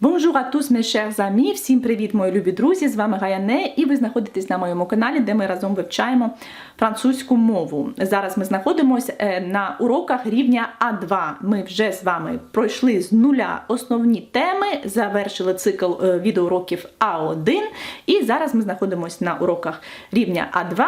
Bonjour à tous, mes! Всім привіт, мої любі друзі! З вами Гаяне, і ви знаходитесь на моєму каналі, де ми разом вивчаємо французьку мову. Зараз ми знаходимося е, на уроках рівня А2. Ми вже з вами пройшли з нуля основні теми, завершили цикл е, відеоуроків А1. І зараз ми знаходимося на уроках рівня А2.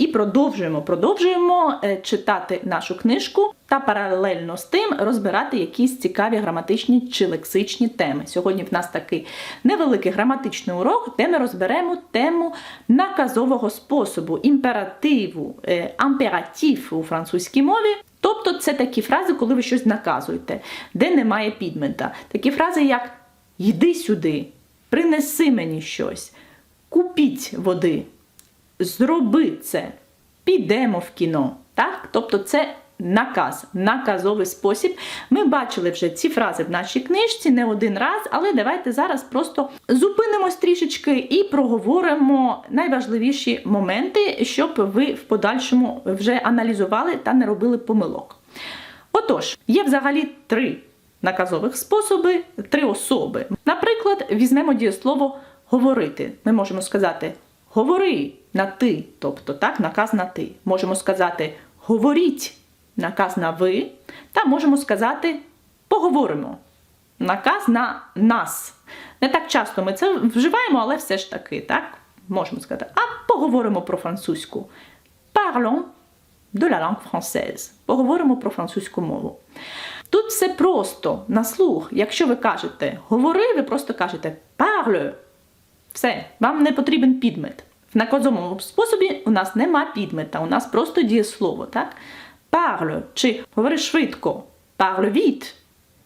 І продовжуємо, продовжуємо е, читати нашу книжку та паралельно з тим розбирати якісь цікаві граматичні чи лексичні теми. Сьогодні в нас такий невеликий граматичний урок, де ми розберемо тему наказового способу, імперативу, е, амператив у французькій мові. Тобто це такі фрази, коли ви щось наказуєте, де немає підмета. Такі фрази, як йди сюди, принеси мені щось, купіть води зроби це, підемо в кіно. Так? Тобто це наказ, наказовий спосіб. Ми бачили вже ці фрази в нашій книжці не один раз, але давайте зараз просто зупинимось трішечки і проговоримо найважливіші моменти, щоб ви в подальшому вже аналізували та не робили помилок. Отож, є взагалі три наказових способи, три особи. Наприклад, візьмемо дієслово говорити. Ми можемо сказати говори на ти, тобто так, наказ на ти. Можемо сказати говоріть, наказ на ви, та можемо сказати поговоримо. Наказ на нас. Не так часто ми це вживаємо, але все ж таки, так, можемо сказати. А поговоримо про французьку. Parlons de la langue française. Поговоримо про французьку мову. Тут все просто на слух. Якщо ви кажете говори, ви просто кажете parle. Все, вам не потрібен підмет. В наказовому способі у нас нема підмета, у нас просто дієслово, так? Parle, чи говори швидко, parle vite,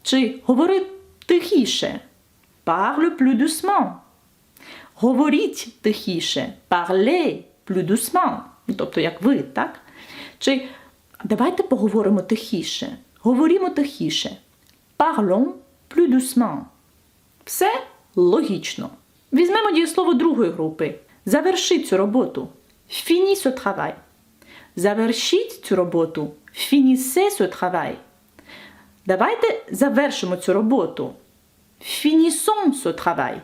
чи говори тихіше, plus doucement. Говоріть тихіше, parlez plus doucement. Тобто, як ви, так? Чи давайте поговоримо тихіше. Говоримо тихіше. Plus doucement. Все логічно. Візьмемо дієслово другої групи. Завершіть цю роботу. Ce travail. Завершіть цю роботу. Ce travail. Давайте завершимо цю роботу. Ce travail.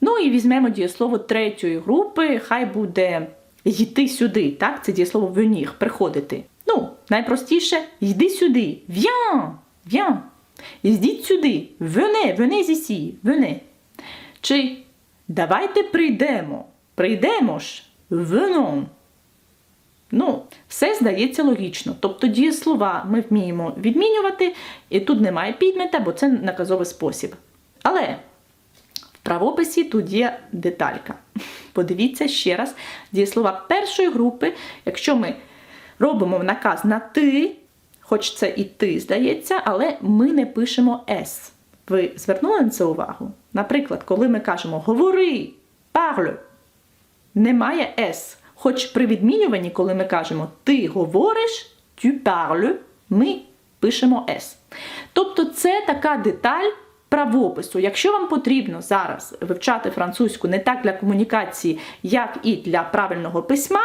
Ну і візьмемо дієслово третьої групи, хай буде йти сюди. Так, це дієслово venir, приходити. Ну, найпростіше йди сюди. Viens, viens. Йдіть сюди. Venez, venez ici, venez. Чи давайте прийдемо. Прийдемо ж. Venons. Ну, все здається логічно. Тобто дієслова ми вміємо відмінювати, і тут немає підмета, бо це наказовий спосіб. Але в правописі тут є деталька. Подивіться ще раз, дієслова першої групи, якщо ми робимо наказ на ти, хоч це і ти здається, але ми не пишемо с. Ви звернули на це увагу? Наприклад, коли ми кажемо говори, parle, немає с. Хоч при відмінюванні, коли ми кажемо ти говориш, tu parles, ми пишемо с. Тобто це така деталь правопису. Якщо вам потрібно зараз вивчати французьку не так для комунікації, як і для правильного письма,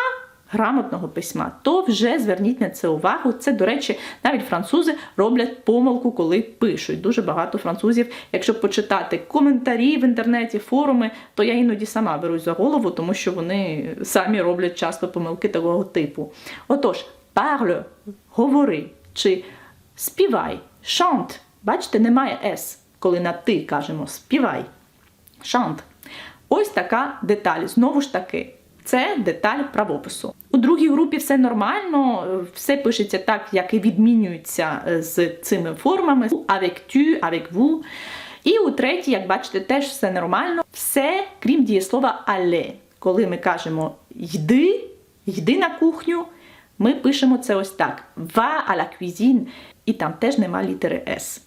грамотного письма, то вже зверніть на це увагу. Це, до речі, навіть французи роблять помилку, коли пишуть. Дуже багато французів, якщо почитати коментарі в інтернеті, форуми, то я іноді сама берусь за голову, тому що вони самі роблять часто помилки такого типу. Отож, parle, говори, чи співай, chante. Бачите, немає с, коли на ти кажемо співай. Chante. Ось така деталь. Знову ж таки, це деталь правопису. У другій групі все нормально, все пишеться так, як і відмінюється з цими формами. Avec tu, avec vous. І у третій, як бачите, теж все нормально. Все, крім дієслова але. Коли ми кажемо йди, йди на кухню, ми пишемо це ось так: va à la cuisine. І там теж нема літери S.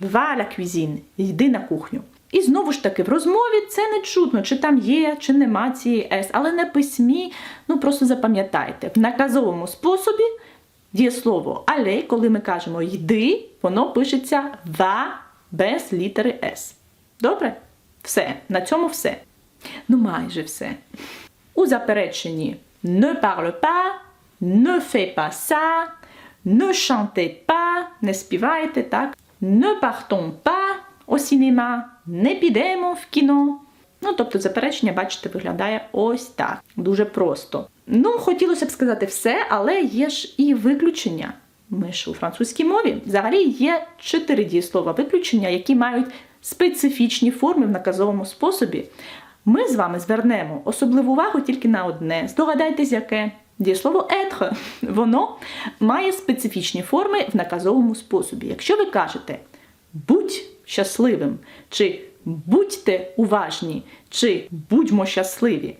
Va à la cuisine, йди на кухню. І знову ж таки, в розмові це не чутно, чи там є, чи нема цієї S, але на письмі, ну просто запам'ятайте, в наказовому способі дієслово але, коли ми кажемо йди, воно пишеться va без літери S. Добре? Все. На цьому все. Ну, майже все. У запереченні ne parle pas, ne fais pas ça, ne chantez pas, не співайте, так? Ne partons pas, au cinéma, не підемо в кіно. Ну, тобто заперечення, бачите, виглядає ось так. Дуже просто. Ну, хотілося б сказати все, але є ж і виключення. Ми ж у французькій мові взагалі є чотири дієслова виключення, які мають специфічні форми в наказовому способі. Ми з вами звернемо особливу увагу тільки на одне. Здогадайтесь, яке дієслово être. Воно має специфічні форми в наказовому способі. Якщо ви кажете будь щасливим, чи будьте уважні, чи будьмо щасливі,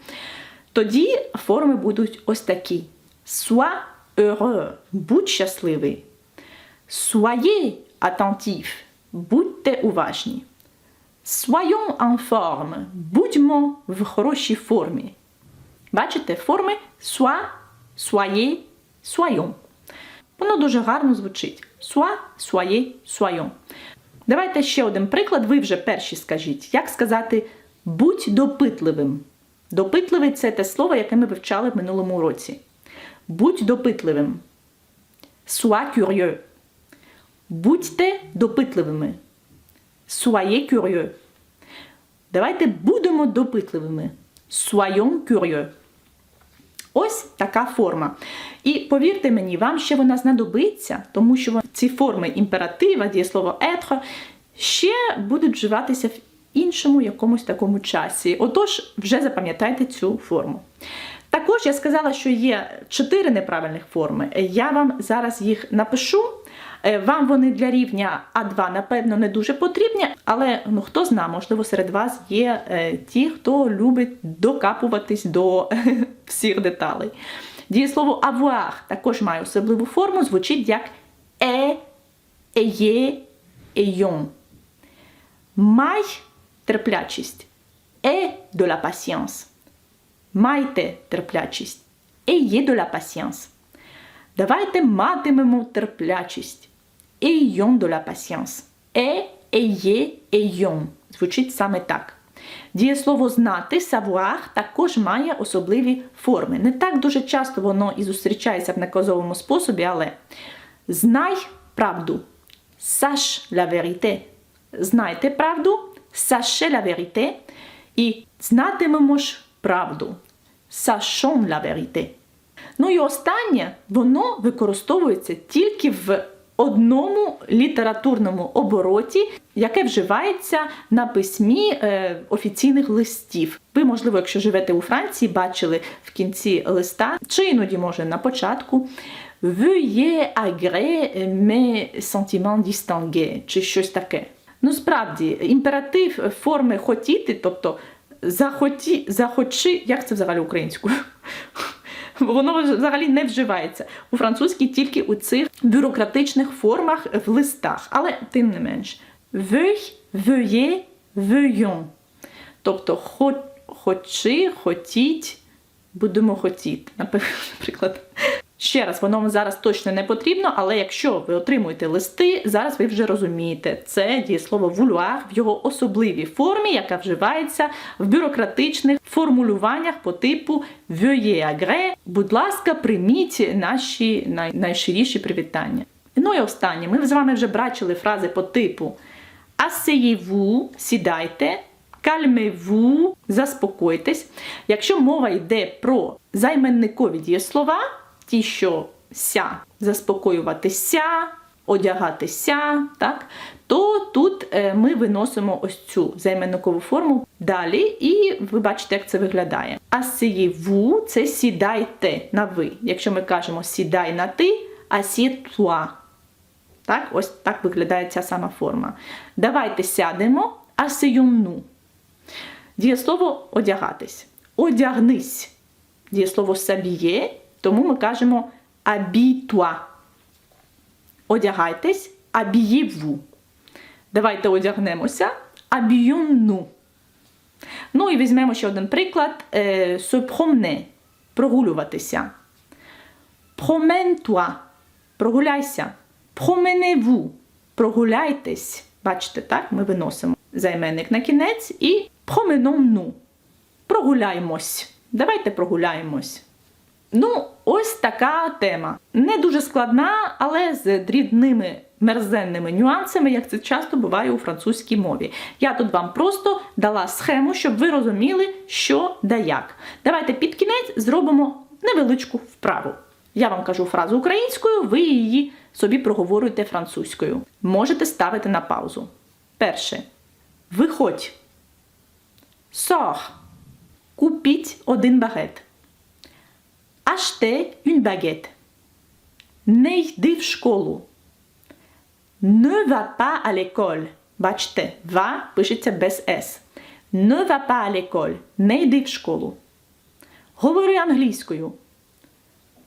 тоді форми будуть ось такі: Sois heureux, будь щасливий. Soyez attentif, будьте уважні. Soyons en forme, будьмо в хорошій формі. Бачите, форми sois, soyez, soyons. Воно дуже гарно звучить. Sois, soyez, soyons. Давайте ще один приклад. Ви вже перші скажіть. Як сказати будь допитливим? Допитливий це те слово, яке ми вивчали в минулому уроці. Будь допитливим. Sois curieux. Будьте допитливими. Soyez curieux. Давайте будемо допитливими. Soyons curieux. Ось така форма. І повірте мені, вам ще вона знадобиться, тому що ці форми імператива, дієслово être, ще будуть вживатися в іншому якомусь такому часі. Отож, вже запам'ятайте цю форму. Також я сказала, що є чотири неправильних форми. Я вам зараз їх напишу. Е, Вам вони для рівня А2, напевно, не дуже потрібні, але ну, хто зна, можливо, серед вас є е, ті, хто любить докапуватись до всіх деталей. Дієслово avoir також має особливу форму, звучить як е, еє, ейон. Май терплячість. Е de la patience. Майте терплячість. Ayez de la patience. Давайте матимемо терплячість. Ayons de la patience. E, ayez, ayons. Звучить саме так. Дієслово знати, savoir, також має особливі форми. Не так дуже часто воно і зустрічається в наказовому способі, але знай правду. Sache la vérité. Знайте правду, sachez la vérité. І знатимемо ж правду. Sachons la vérité. Ну і останнє, воно використовується тільки в одному літературному обороті, яке вживається на письмі е, офіційних листів. Ви, можливо, якщо живете у Франції, бачили в кінці листа, чи іноді, може, на початку. Veuillez agréer mes sentiments distingués, чи щось таке. Ну, справді, імператив форми хотіти, тобто захоті, захочи, як це взагалі українською? Воно взагалі не вживається у французькій тільки у цих бюрократичних формах в листах, але тим не менш. Veuille, veuillez, veuillons. Тобто хо, хочи, хотіть, будемо хотіти, наприклад. Ще раз, воно вам зараз точно не потрібно, але якщо ви отримуєте листи, зараз ви вже розумієте, це дієслово vouloir в його особливій формі, яка вживається в бюрократичних формулюваннях по типу veuillez agréer. Будь ласка, прийміть наші най- найщиріші привітання. Ну і останнє, ми з вами вже бачили фрази по типу asseyez-vous, сідайте, calmez-vous, заспокойтесь. Якщо мова йде про займенникові дієслова, ті, що ся, заспокоюватися, одягатися, так, то тут е, ми виносимо ось цю займенникову форму далі, і ви бачите, як це виглядає. Asseyez-vous – це сідайте на ви. Якщо ми кажемо сідай на ти, assieds-toi. Так, ось так виглядає ця сама форма. Давайте сядемо, asseyons-nous. Дієслово одягатись. Одягнись. Дієслово s'habiller, тому ми кажемо habille-toi. Одягайтесь, habillez-vous. Давайте одягнемося, habillons-nous. Ну і візьмемо ще один приклад. Е, Se promener. Прогулюватися. Promène-toi. Прогуляйся. Promenez-vous. Прогуляйтесь. Бачите, так? Ми виносимо займенник на кінець і promenons-nous. Прогуляємось. Давайте прогуляємось. Ну, ось така тема. Не дуже складна, але з дрібними мерзенними нюансами, як це часто буває у французькій мові. Я тут вам просто дала схему, щоб ви розуміли, що да як. Давайте під кінець зробимо невеличку вправу. Я вам кажу фразу українською, ви її собі проговорюєте французькою. Можете ставити на паузу. Перше. Виходь. Сор. Купіть один багет. Acheter une baguette. Не йди в школу. Ne va pas à l'école. Бачите, va пишеться без S. Ne va pas à l'école. Не йди в школу. Говори англійською.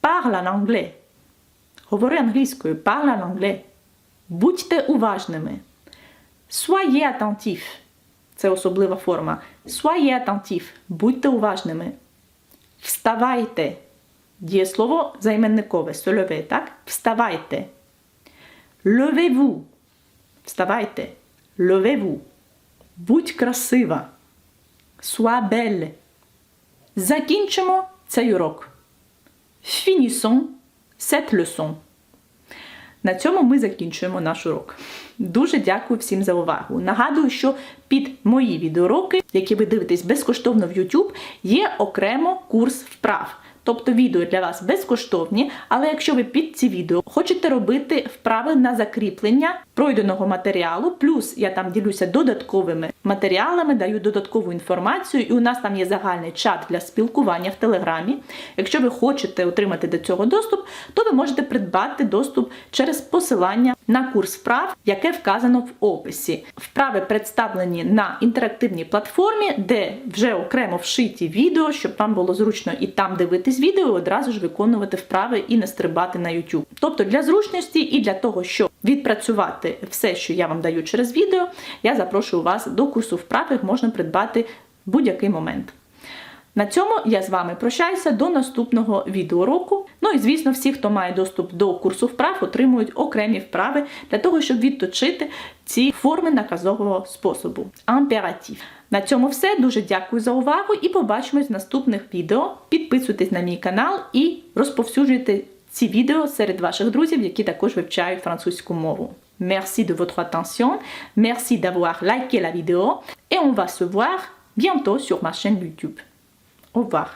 Parle en anglais. Говори англійською. Parle en anglais. Будьте уважними. Soyez attentif. Це особлива форма. Soyez attentif. Будьте уважними. Вставайте. Дієслово займенникове. Lever, так? Вставайте. Levez-vous. Вставайте. Levez-vous. Будь красива. Belle. Закінчимо цей урок. Finissons cette leçon. На цьому ми закінчуємо наш урок. Дуже дякую всім за увагу. Нагадую, що під мої відеоуроки, які ви дивитесь безкоштовно в YouTube, є окремо курс вправ. Тобто відео для вас безкоштовні, але якщо ви під ці відео хочете робити вправи на закріплення пройденого матеріалу, плюс я там ділюся додатковими матеріалами, даю додаткову інформацію, і у нас там є загальний чат для спілкування в Телеграмі. Якщо ви хочете отримати до цього доступ, то ви можете придбати доступ через посилання на курс вправ, яке вказано в описі. Вправи представлені на інтерактивній платформі, де вже окремо вшиті відео, щоб вам було зручно і там дивитись відео, одразу ж виконувати вправи і не стрибати на YouTube. Тобто для зручності і для того, щоб відпрацювати все, що я вам даю через відео, я запрошую вас до курсу вправ, їх можна придбати в будь-який момент. На цьому я з вами прощаюся до наступного відеоуроку. Ну і звісно, всі, хто має доступ до курсу вправ, отримують окремі вправи для того, щоб відточити ці форми наказового способу. Амператив. На цьому все. Дуже дякую за увагу і побачимось в наступних відео. Підписуйтесь на мій канал і розповсюджуйте ці відео серед ваших друзів, які також вивчають французьку мову. Merci de votre attention, merci d'avoir liké la vidéo et on va se voir bientôt sur ma chaîne YouTube. on part.